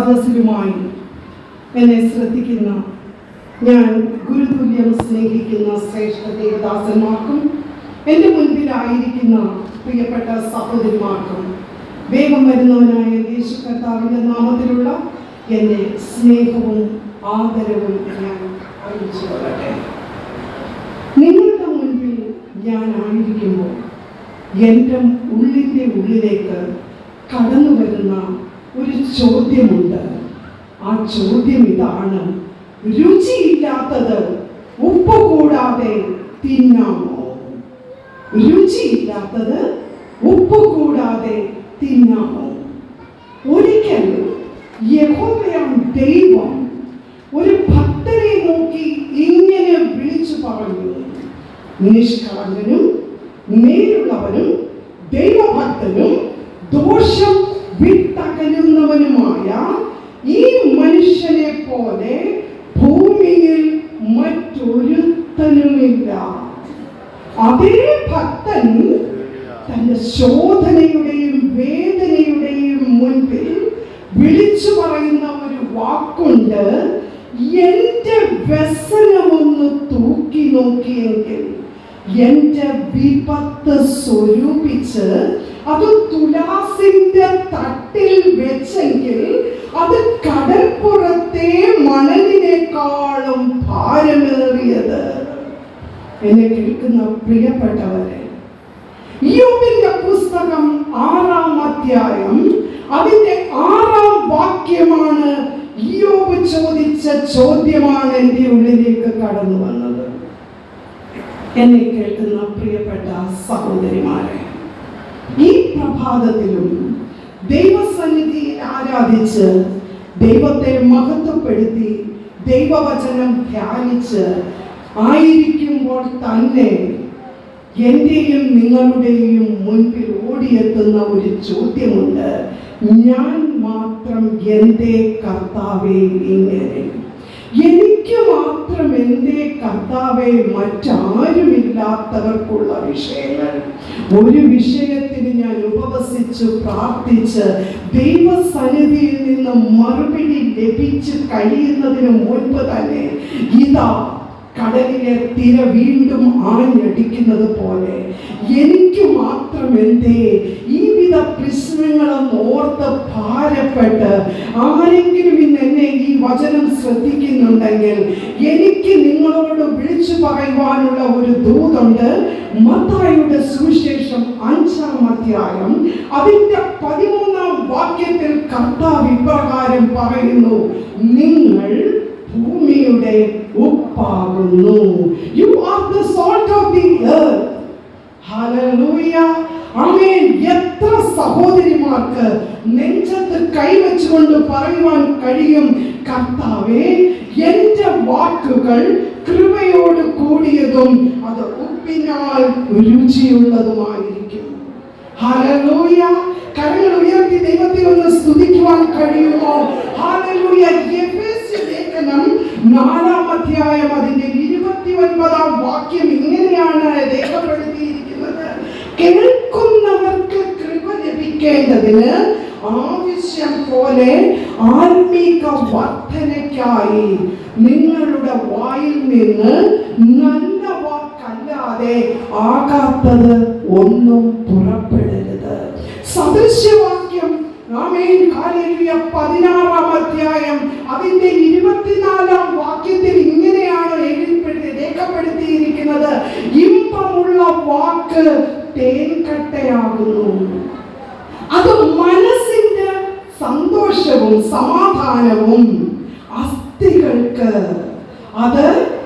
സദസ്സിലുമായി എന്നെ ശ്രദ്ധിക്കുന്ന ഞാൻ ഗുരുതുല്യം സ്നേഹിക്കുന്ന ശ്രേഷ്ഠ ദേവദാസന്മാർക്കും എന്റെ മുൻപിലായിരിക്കുന്ന പ്രിയപ്പെട്ട സഹോദരിമാർക്കും വേഗം വരുന്നവനായ യേശു കർത്താവിന്റെ നാമത്തിലുള്ള എന്റെ സ്നേഹവും ആദരവും ഞാൻ അറിയിച്ചു കൊള്ളട്ടെ നിങ്ങളുടെ മുൻപിൽ ഞാൻ ആയിരിക്കുമ്പോൾ എന്റെ ഉള്ളിന്റെ ഉള്ളിലേക്ക് കടന്നു വരുന്ന ഒരു ചോദ്യമുണ്ട്. ആ ചോദ്യം ഇതാണ് രുചിയില്ലാത്തത് ഉപ്പ് കൂടാതെ തിന്നാമോ? രുചിയില്ലാത്തത് ഉപ്പ് കൂടാതെ തിന്നാമോ? ഒരിക്കൽ യഹോവയാം ദൈവം ഒരു ഭക്തനെ നോക്കി ഇങ്ങനെ വിളിച്ചു പറഞ്ഞു. നിഷ്കളങ്കനും നേരുള്ളവനും ദൈവഭക്തനും അതേ ഭക്തൻ തന്റെ ശോധനയുടെയും വേദനയുടെയും മുൻപിൽ വിളിച്ചു പറയുന്ന ഒരു വാക്കുണ്ട് എന്റെ വ്യസനമൊന്ന് തൂക്കി നോക്കിയെങ്കിൽ എന്റെ വിപത്ത് സ്വരൂപിച്ച് അത് തുലാസിന്റെ തട്ടിൽ വെച്ചെങ്കിൽ അത് കടൽപ്പുറത്തെ മണലിനേക്കാളും എന്നെ കേൾക്കുന്ന പ്രിയപ്പെട്ടവരെ യോബിന്റെ പുസ്തകം ആറാം അധ്യായം അതിന്റെ ആറാം വാക്യമാണ് യോബ് ചോദിച്ച ചോദ്യമാണ് എന്റെ ഉള്ളിലേക്ക് കടന്നു വന്നത്. എന്നെ കേൾക്കുന്ന പ്രിയപ്പെട്ട സഹോദരിമാരെ ഈ പ്രഭാതത്തിലും ദൈവസന്നിധി ആരാധിച്ച് ദൈവത്തെ മഹത്വപ്പെടുത്തി ദൈവവചനം ധ്യാനിച്ച് ആയിരിക്കുമ്പോൾ തന്നെ എന്റെയും നിങ്ങളുടെയും മുൻപിൽ ഓടിയെത്തുന്ന ഒരു ചോദ്യമുണ്ട്. ഞാൻ മാത്രം എന്റെ കർത്താവെ ഇങ്ങനെ. എനിക്ക് മാത്രം എന്റെ കർത്താവെ മറ്റാരുമില്ലാത്തവർക്കുള്ള വിഷയങ്ങൾ. ഒരു വിഷയത്തിന് ഞാൻ ഉപവസിച്ച് പ്രാർത്ഥിച്ച് ദൈവസന്നിധിയിൽ നിന്ന് മറുപടി ലഭിച്ച് കഴിയുന്നതിന് മുൻപ് തന്നെ ഇതാ കടലിലെ തിര വീണ്ടും ആഞ്ഞടിക്കുന്നത് പോലെ എനിക്ക് മാത്രം എന്തേ ഈ വിധ പ്രശ്നങ്ങളെന്ന് ഓർത്ത് ഭാരപ്പെട്ട് ആരെങ്കിലും ഇന്ന് എന്നെ ഈ വചനം ശ്രദ്ധിക്കുന്നുണ്ടെങ്കിൽ എനിക്ക് നിങ്ങളോട് വിളിച്ചു പറയുവാനുള്ള ഒരു ദൂതുണ്ട്. മത്തായുടെ സുവിശേഷം അഞ്ചാം അധ്യായം അതിന്റെ പതിമൂന്നാം വാക്യത്തിൽ കർത്താവ് ഇപ്രകാരം പറയുന്നു നിങ്ങൾ ഭൂമിയുടെ ഉപ്പാകുന്നു. You are the salt of the earth hallelujah amen. എത്ര സഹോദരിമാർക്ക് നെഞ്ചത്ത് കൈവച്ചുകൊണ്ട് പറയുവാൻ കഴിയും. കർത്താവേ എന്റെ വാക്കുകൾ കൃപയോട് കൂടിയതും അത് ഉപ്പിനാൽ രുചിയുള്ളതുമായിരിക്കും. ഹല്ലേലൂയ കരങ്ങൾ ഉയർത്തി ദൈവത്തെ ഒന്ന് സ്തുതിക്കുവാൻ കഴിയുമോ നാലാം അധ്യായം അതിന്റെ ഇരുപത്തി ഒൻപതാം വാക്യം ഇങ്ങനെയാണ് രേഖപ്പെടുത്തിയിരിക്കുന്നത്. കേൾക്കുന്നവർക്ക് കൃപ ലഭിക്കേണ്ടതിന് ആവശ്യം പോലെ ആത്മീക വർധനയ്ക്കായി നിങ്ങളുടെ വായിൽ നിന്ന് നല്ല വാക്കല്ലാതെ ആകാത്തത് ഒന്നും പുറപ്പെടരുത്. സദൃശ്യവാക്യം പതിനാറാം അധ്യായം അതിന്റെ ഇരുപത്തിനാലാം വാക്യത്തിൽ ഇങ്ങനെയാണ് എഴുതിപ്പെടുത്തി രേഖപ്പെടുത്തിയിരിക്കുന്നത്. ഇമ്പമുള്ള വാക്ക് തേൻകട്ടയാകുന്നു. അത് മനസ്സിന്റെ സന്തോഷവും സമാധാനവും അസ്ഥികൾക്ക്. അത്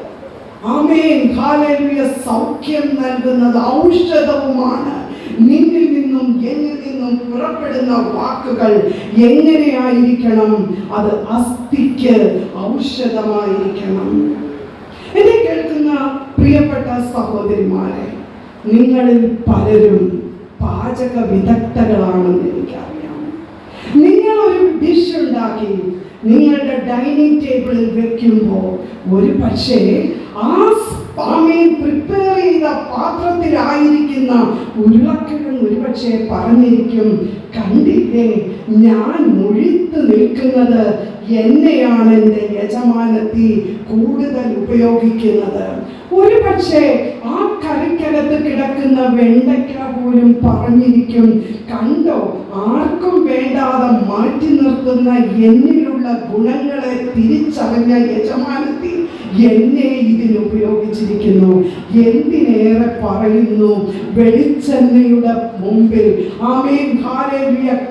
ആമേൻ. ഹാലേലുയ. സൗഖ്യം നൽകുന്നത് ഔഷധവുമാണ്. നിന്നും പുറപ്പെടുന്ന വാക്കുകൾ എങ്ങനെയായിരിക്കണം? അത് അസ്ഥിക്ക് ഔഷധമായിരിക്കണം. എന്നെ കേൾക്കുന്ന പ്രിയപ്പെട്ട സഹോദരിമാരെ നിങ്ങളിൽ പലരും പാചക വിദഗ്ധകളാണെന്ന് എനിക്കറിയാം. നിങ്ങൾ ഒരു ഡിഷ് ഉണ്ടാക്കി നിങ്ങളുടെ ഡൈനിങ് ടേബിളിൽ വെക്കുമ്പോൾ ഒരു പക്ഷേ ആ ആമേൻ പ്രിപ്പയർ ചെയ്ത പാത്രത്തിലായിരിക്കുന്ന ഉരുളക്കിഴങ്ങ് ഒരുപക്ഷെ പറഞ്ഞിരിക്കും കണ്ടില്ലേ ഞാൻ മുഴിത്ത് നിൽക്കുന്നത് എന്നെയാണ് എന്റെ യജമാനത്തി കൂടുതൽ ഉപയോഗിക്കുന്നത്. ഒരു പക്ഷേ ആ കറിക്കകത്ത് കിടക്കുന്ന വെണ്ടയ്ക്ക പോലും പറഞ്ഞിരിക്കും കണ്ടോ ആർക്കും വേണ്ടാതെ മാറ്റി നിർത്തുന്ന എന്നിലുള്ള ഗുണങ്ങളെ തിരിച്ചറിഞ്ഞ യജമാനത്തി എന്നെ ഇതിന് ഉപയോഗിച്ചിരിക്കുന്നു. എന്തിനേറെ പറയുന്നു? വെളിച്ചെണ്ണയുടെ മുമ്പിൽ. ആമേൻ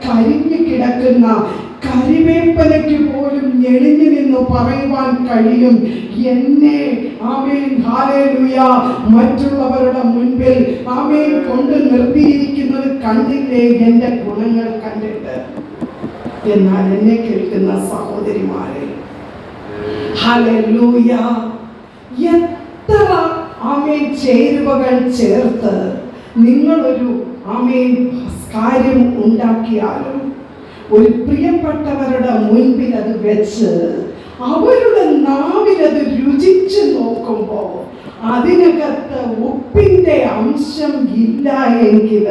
കരിഞ്ഞു കിടക്കുന്ന കരിവേപ്പനയ്ക്ക് പോലും ഞെളിഞ്ഞു നിന്ന് പറയുവാൻ കഴിയും. എന്നെ ആമേൻ ഹാലേലുയ മറ്റുള്ളവരുടെ മുൻപിൽ ആമേൻ കൊണ്ട് നിർത്തിയിരിക്കുന്നത് കണ്ടില്ലേ? എന്റെ ഗുണങ്ങൾ കണ്ടിട്ട്. എന്നാൽ എന്നെ കേൾക്കുന്ന സഹോദരിമാരെ ഹല്ലേലൂയ എത്ര ആമേൻ ചേരുവകൾ ചേർത്ത് നിങ്ങളൊരു ആമേൻ കാര്യം ഉണ്ടാക്കിയാലും ഒരു പ്രിയപ്പെട്ടവരുടെ മുൻപിൽ അത് വെച്ച് അവരുടെ നാവിൽ അത് രുചിച്ച് നോക്കുമ്പോൾ അതിനകത്ത് ഉപ്പിന്റെ അംശം ഇല്ല എങ്കിൽ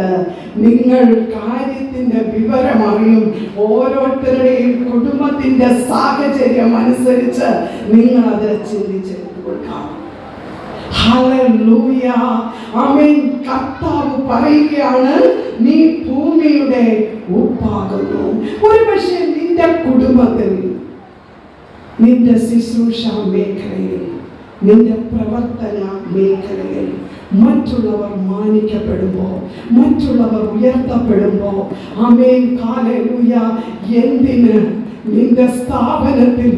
നിങ്ങൾ കാര്യത്തിന്റെ വിവരം അറിയും ഓരോരുത്തരുടെയും കുടുംബത്തിന്റെ സാഹചര്യം അനുസരിച്ച് നിങ്ങൾ അത് ചിന്തിച്ചെടുത്തു കൊടുക്കാം. കർത്താവ് പറയുകയാണ് നീ ഭൂമിയുടെ ഉപ്പാകുന്നു. ഒരു പക്ഷേ നിന്റെ കുടുംബത്തിൽ നിന്റെ ശുശ്രൂഷ മേഖലയിൽ നിന്റെ പ്രവർത്തന മേഖലയിൽ മറ്റുള്ളവർ മാനിക്കപ്പെടുമ്പോൾ മറ്റുള്ളവർ ഉയർത്തപ്പെടുമ്പോൾ അമേൻ കാലൂയ എന്തിന്? നിന്റെ സ്ഥാപനത്തിൽ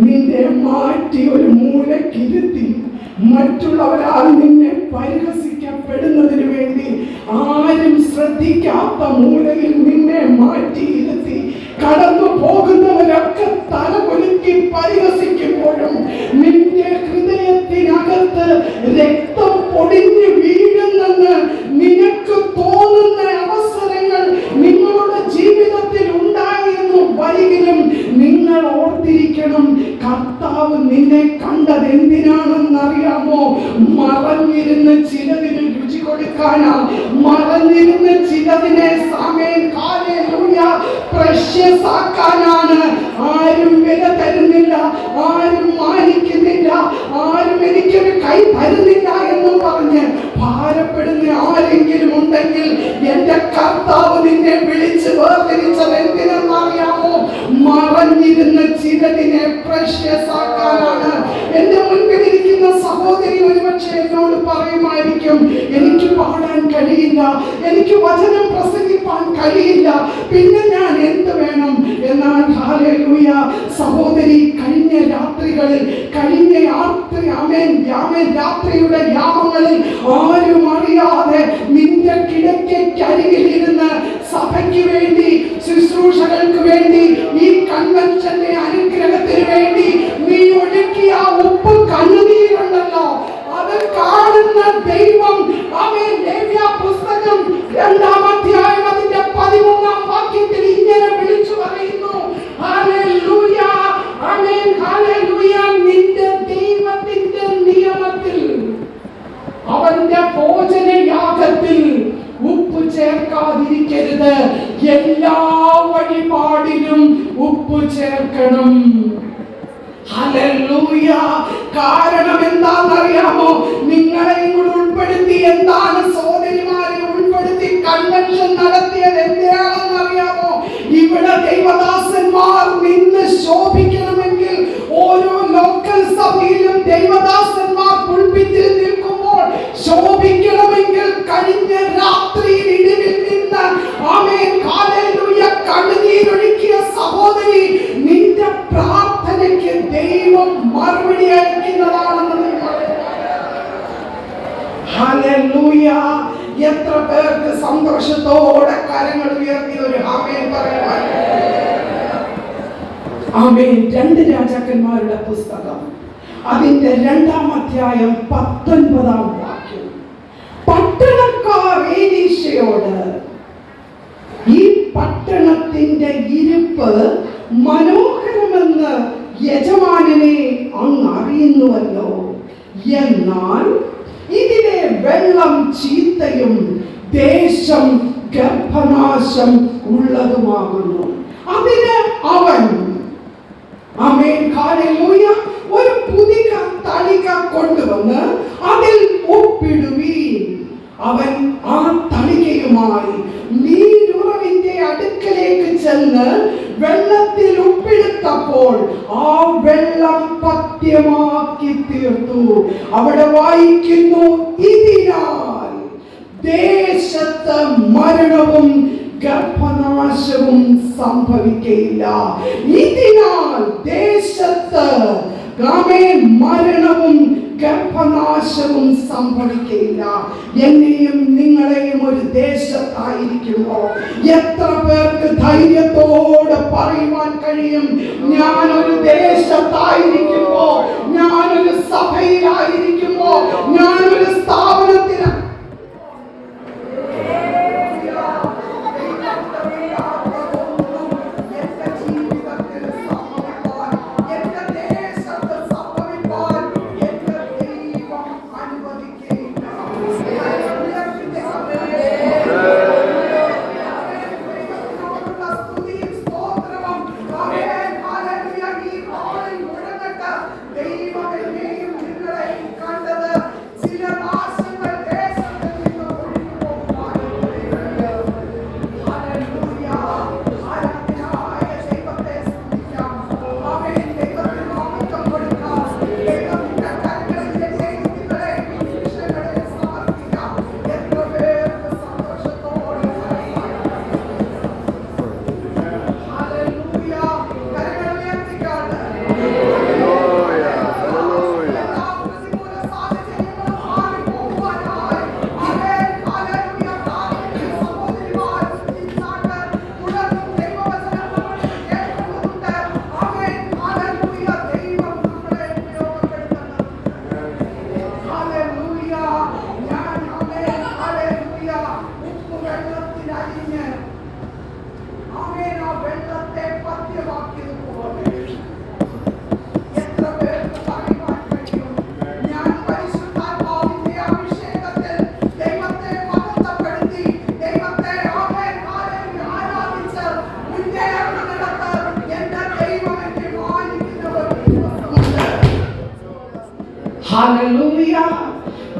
നിന്നെ മാറ്റി ഒരു മൂലക്കിരുത്തി മറ്റുള്ളവരാൽ നിന്നെ പരിഹസിക്കപ്പെടുന്നതിന് വേണ്ടി ആരും ശ്രദ്ധിക്കാത്ത മൂലയിൽ നിന്നെ മാറ്റിയിരുത്തി is Amen. പ്രഷ്യസ് ആക്കാനാണ് ആരും വില തരുന്നില്ല ആരും മാനിക്കുന്നില്ല ആരും എനിക്കൊരു കൈ തരുന്നില്ല എന്ന് പറഞ്ഞ് ഭാരപ്പെടുന്ന ആരെങ്കിലും ഉണ്ടെങ്കിൽ എന്റെ കർത്താവ് നിന്നെ വിളിച്ച് വേർതിരിച്ചത് എന്തിനെന്നറിയാമോ? മറഞ്ഞിരുന്ന ചിലതിനെ പ്രഷ്യസ് ആക്കാനാണ് എന്റെ മുൻപിൽ ഇരിക്കുന്ന സഹോദരി ഒരുപക്ഷെ എന്നോട് പറയുമായിരിക്കും എനിക്ക് പാടാൻ കഴിയില്ല എനിക്ക് വചനം പ്രസംഗിപ്പാൻ കഴിയില്ല. പിന്നെ ഞാൻ എന്ത് വേണം എന്നാൽ ഹാലേലൂയ സഹോദരി കഴിഞ്ഞ രാത്രികളിൽ കഴിഞ്ഞ രാത്രി അമേൻ യാമേൻ രാത്രിയുടെ യാമങ്ങളിൽ ആരും അറിയാതെ നിന്റെ കിടക്കയ്ക്കരികിൽ ഇരുന്ന് സഭയ്ക്ക് വേണ്ടി ശുശ്രൂഷകൾക്ക് വേണ്ടി ഈ കൺവെൻഷന്റെ അനുഗ്രഹത്തിന് വേണ്ടി നീ ഒഴുക്കിയ ഉപ്പ് കണ്ണുനീരുണ്ടല്ലോ. അത് കാണുന്ന ദൈവം അവൻ ലേവ്യ പുസ്തകം രണ്ടാം അധ്യായം അതിന്റെ പതിമൂന്നാം വാക്യത്തിൽ ഇങ്ങനെ വിളിച്ചു പറയുന്നു. നിന്റെ ദൈവത്തിന്റെ നിയമത്തിൽ അവന്റെ ഭോജനയാഗത്തിൽ ഉപ്പ് ചേർക്കാതിരിക്കരുത്. എല്ലാ വഴിപാടിലും ഉപ്പ് ചേർക്കണം. കാരണം എന്താണെന്നറിയാമോ? നിങ്ങളെ കൂടെ ഉൾപ്പെടുത്തി എന്താണ് സഹോദരിമാരെ ഉൾപ്പെടുത്തി കൺവെൻഷൻ നടത്തിയത് അറിയാമോ ഇവിടെ ദൈവദാസന്മാർ നിന്ന് ശോഭിക്കണമെങ്കിൽ ഓരോ ലോക്കൽ സഭയിലും ദൈവദാസന്മാർ പുൽപ്പിറ്റിൽ നിൽക്കുമ്പോൾ ശോഭിക്കണമെങ്കിൽ കഴിഞ്ഞ രാത്രിയിൽ ഇടിവിൽ നിന്ന് ആമേൻ ഹല്ലേലൂയ കണ്ണുനീരൊഴുക്കിയ സഹോദരി നിന്റെ പ്രാർത്ഥനയ്ക്ക് ദൈവം മറുപടി അയക്കുന്നതാണെന്ന് നീ ഹല്ലേലൂയ എത്ര പേർക്ക് സന്തോഷത്തോടെ കരങ്ങൾ ഉയർത്തി ഒരു ആമേൻ പറയുവാൻ ആമേൻ രണ്ട് രാജാക്കന്മാരുടെ പുസ്തകം അതിന്റെ രണ്ടാം അധ്യായം പത്തൊൻപതാം വാക്യം പട്ടണക്കാർ ഏലീശയോട് ഈ പട്ടണത്തിന്റെ ഇരിപ്പ് മനോഹരമെന്ന് യജമാനനെ അങ്ങ് അറിയുന്നുവല്ലോ. എന്നാൽ ഇതിലെ വെള്ളം ചീത്തയും ദേശം ഗർഭനാശം ഉള്ളതുമാകുന്നു. അതിന് അവൻ ഒരു പുതിയ തളിക കൊണ്ടുവന്ന് അതിൽ ഒപ്പിടുവീൻ. അവൻ ആ തളികയുമായി നീരുറവിന്റെ അടുക്കലേക്ക് ചെന്ന് വെള്ളത്തിൽ ഉപ്പിടുത്തപ്പോൾ ആ വെള്ളം പത്യമാക്കി തീർത്തു. അവിടെ വായിക്കുന്നു ഇതിനാൽ ദേശത്ത് മരണവും ഗർഭനാശവും സംഭവിക്കയില്ല. ഇതിനാൽ ദേശത്ത് മരണവും ഗർഭനാശവും സംഭവിക്കില്ല. എന്നെയും നിങ്ങളെയും ഒരു ദേശത്തായിരിക്കുമോ? എത്ര പേർക്ക് ധൈര്യത്തോടെ പറയുവാൻ കഴിയും? ഞാനൊരു ദേശത്തായിരിക്കുമോ? ഞാനൊരു സഭയിലായിരിക്കുമോ?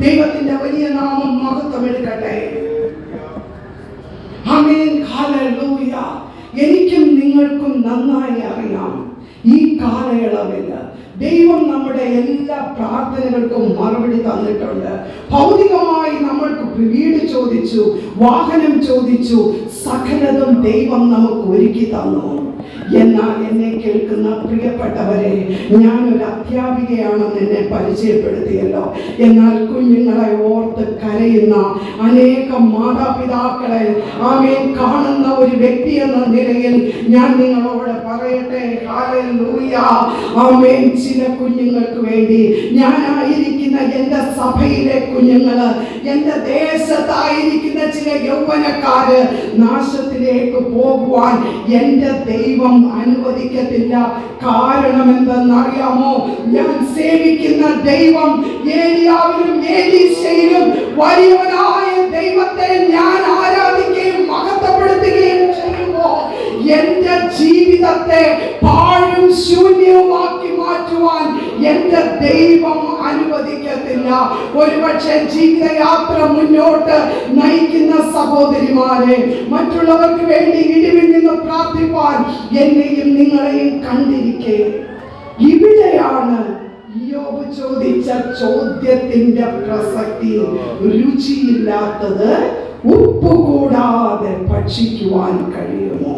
ദൈവത്തിന്റെ വലിയ നാമം മഹത്വമെടുക്കട്ടെ എനിക്കും നിങ്ങൾക്കും നന്നായി അറിയാം. ഈ കാലയളവിൽ ദൈവം നമ്മുടെ എല്ലാ പ്രാർത്ഥനകൾക്കും മറുപടി തന്നിട്ടുണ്ട്. ഭൗതികമായി നമ്മൾക്ക് വീട് ചോദിച്ചു വാഹനം ചോദിച്ചു സകലതും ദൈവം നമുക്ക് ഒരുക്കി തന്നു. എന്നാൽ എന്നെ കേൾക്കുന്ന പ്രിയപ്പെട്ടവരെ ഞാനൊരു അധ്യാപികയാണെന്ന് എന്നെ പരിചയപ്പെടുത്തിയല്ലോ. എന്നാൽ കുഞ്ഞുങ്ങളെ ഓർത്ത് കരയുന്ന അനേകം മാതാപിതാക്കളെ ആമേൻ കാണുന്ന ഒരു വ്യക്തി എന്ന നിലയിൽ ഞാൻ നിങ്ങളോട് പറയട്ടെ. ഹല്ലേലൂയ. ആമേൻ ചില കുഞ്ഞുങ്ങൾക്ക് വേണ്ടി ഞാനായിരിക്കുന്ന എന്റെ സഭയിലെ കുഞ്ഞുങ്ങൾ എന്റെ ദേശത്തായിരിക്കുന്ന ചില യൗവനക്കാര് നാശത്തിലേക്ക് പോകുവാൻ എന്റെ ദൈവം അനുവദിക്കത്തില്ല. കാരണം എന്തെന്നറിയാമോ ഞാൻ സേവിക്കുന്ന ദൈവം ഏലിയാവിലും ഏലീശയിലും വലിയവനായ ദൈവത്തെ ഞാൻ ആരാധിക്കുകയും ജീവിതത്തെ പാഴും ശൂന്യവുമാക്കി മാറ്റുവാൻ എന്റെ ദൈവം അനുവദിക്കത്തില്ല. ഒരുപക്ഷെ ജീവിതയാത്ര മുന്നോട്ട് നയിക്കുന്ന സഹോദരിമാരെ മറ്റുള്ളവർക്ക് വേണ്ടി ഇടിവിൽ നിന്ന് പ്രാർത്ഥിപ്പാൻ എന്നെയും നിങ്ങളെയും കണ്ടിരിക്കെ. ഇവിടെയാണ് യോബ് ചോദിച്ച ചോദ്യത്തിന്റെ പ്രസക്തി. രുചിയില്ലാത്തത് ഉപ്പ് കൂടാതെ ഭക്ഷിക്കുവാൻ കഴിയുമോ?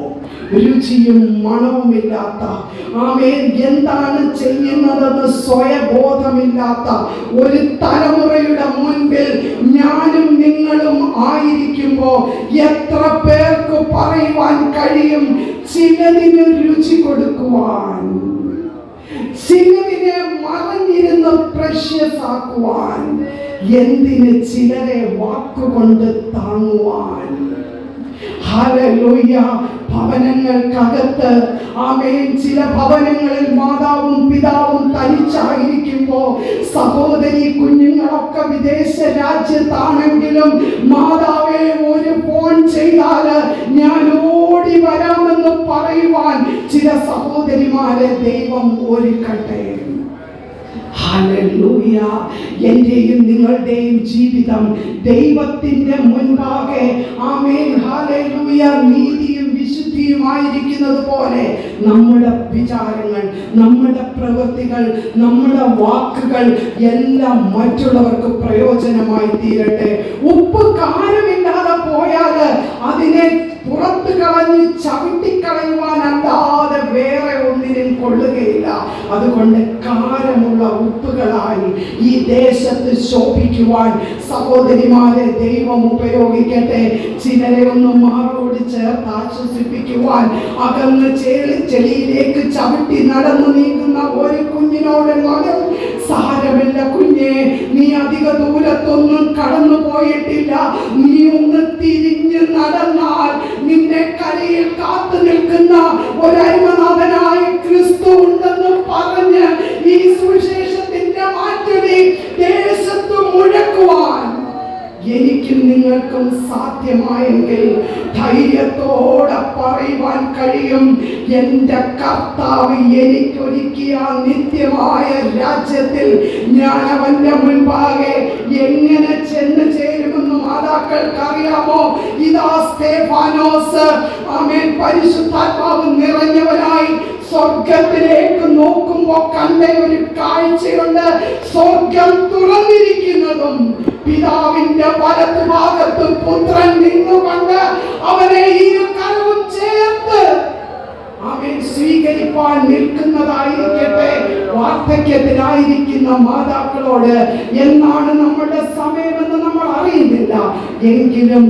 രുചിയും മണവുമില്ലാത്ത ആമേൻ എന്താണ് ചെയ്യുന്നതെന്ന് സ്വയബോധമില്ലാത്ത ഒരു തലമുറയുടെ മുൻപിൽ ഞാനും നിങ്ങളും ആയിരിക്കുമ്പോ എത്ര പേർക്ക് പറയുവാൻ കഴിയും? ചിലതിന് രുചി കൊടുക്കുവാൻ ചിലതിനെ മറഞ്ഞിരുന്ന് പ്രഷ്യസ് ആക്കുവാൻ എന്തിന് ചിലരെ വാക്കുകൊണ്ട് താങ്ങുവാൻ? ഭവനങ്ങൾക്കകത്ത്. ആമേൻ. ചില ഭവനങ്ങളിൽ മാതാവും പിതാവും തനിച്ച് തനിച്ചായിരിക്കുമ്പോ സഹോദരി കുഞ്ഞുങ്ങളൊക്കെ വിദേശ രാജ്യത്താണെങ്കിലും മാതാവെ ഒരു ഫോൺ ചെയ്താൽ ഞാൻ ഓടി വരാമെന്ന് പറയുവാൻ ചില സഹോദരിമാരെ ദൈവം ഒരുക്കട്ടെ. എന്റെയും നിങ്ങളുടെയും ജീവിതം ദൈവത്തിന്റെ മുൻപാകെ. ആമേൻ. നീതിയും വിശുദ്ധിയുമായിരിക്കുന്നത് പോലെ നമ്മുടെ വിചാരങ്ങൾ നമ്മുടെ പ്രവൃത്തികൾ നമ്മുടെ വാക്കുകൾ എല്ലാം മറ്റുള്ളവർക്ക് പ്രയോജനമായി തീരട്ടെ. ഉപ്പ് കാരമില്ലാതെ പോയാൽ അതിനെ പുറത്ത് കളഞ്ഞ് ചവിട്ടിക്കളയുവാനല്ല അതുകൊണ്ട് കാരമുള്ള ഉപ്പുകളായി ഈ ദേശത്ത് ശോഭിക്കുവാൻ സഹോദരിമാരെ ദൈവം ഉപയോഗിക്കട്ടെ. ചിലരെ ഒന്ന് മാറോട് ചേർത്ത് ആശ്വസിപ്പിക്കുവാൻ അകന്ന് ചേളി ചെളിയിലേക്ക് ചവിട്ടി നടന്നു നീങ്ങുന്ന ഒരു കുഞ്ഞിനോട് മകൻ സാരമില്ല കുഞ്ഞെ നീ അധിക ദൂരത്തൊന്നും കടന്നു പോയിട്ടില്ല. നീ ഒന്ന് തിരിഞ്ഞ് നടന്നാൽ നിന്നെ കരയിൽ കാത്തു നിൽക്കുന്ന ഒരു അരിമനാഥനായ ഈ സുവിശേഷത്തിന്റെ മാറ്റുതി ദേശത്ത് മുഴക്കുവാൻ എനിക്കും നിങ്ങൾക്കും സാധ്യമായെങ്കിൽ ധൈര്യത്തോടെ പറയുവാൻ കഴിയും. എന്റെ കർത്താവ് എനിക്കൊരുക്കിയ നിത്യമായ രാജ്യത്തിൽ ഞാൻ അവന്റെ മുൻപാകെ എങ്ങനെ ചെന്ന് ചേരുമെന്ന് മാതാക്കൾക്ക് അറിയാമോ ഇതാ സ്തേഫാനോസ്. ആമേൻ. പരിശുദ്ധാത്മാവ് നിറഞ്ഞവനായി സ്വർഗത്തിലേക്ക് നോക്കുമ്പോ കണ്ട ഒരു കാഴ്ചയുണ്ട്. സ്വർഗം തുറന്നിരിക്കുന്നതും പിതാവിന്റെ വലത്ത് ഭാഗത്ത് പുത്രൻ നിന്നുകൊണ്ട് അവനെ ഇരു കരവും ചേർത്ത് അവൻ സ്വീകരിപ്പാൻ നിൽക്കുന്നതായിരിക്കട്ടെ. വാർദ്ധക്യത്തിലായിരിക്കുന്ന മാതാക്കളോട് എന്നാണ് നമ്മുടെ സമയമെന്ന് നമ്മൾ അറിയുന്നില്ല. എങ്കിലും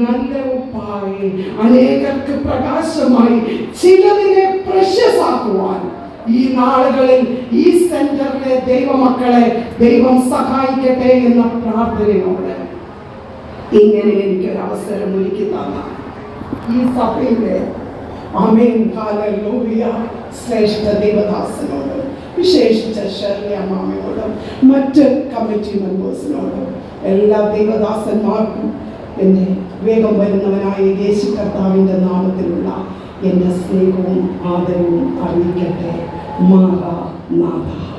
നല്ല ഉപ്പായി അനേകർക്ക് പ്രകാശമായി ചിലതിനെ പ്രശസ്താക്കുവാൻ ഈ നാളുകളിൽ ഈ സെന്ററിലെ ദൈവമക്കളെ ദൈവം സഹായിക്കട്ടെ എന്ന പ്രാർത്ഥനയോടെ ഇങ്ങനെ എനിക്കൊരു അവസരം ഒരുക്കി തന്ന ഈ സഭയിലെ അമേൻ ഹാലൂയ ശ്രേഷ്ഠ ദേവദാസനോട് വിശേഷിച്ച ഷെർലി അമ്മാമയോടും മറ്റ് കമ്മിറ്റി മെമ്പേഴ്സിനോടും എല്ലാ ദേവദാസന്മാർക്കും എന്നെ വേഗം വരുന്നവനായ യേശു കർത്താവിന്റെ നാമത്തിലുള്ള എന്റെ സ്നേഹവും ആദരവും അറിയിക്കട്ടെ. মা বাপ মা বাপ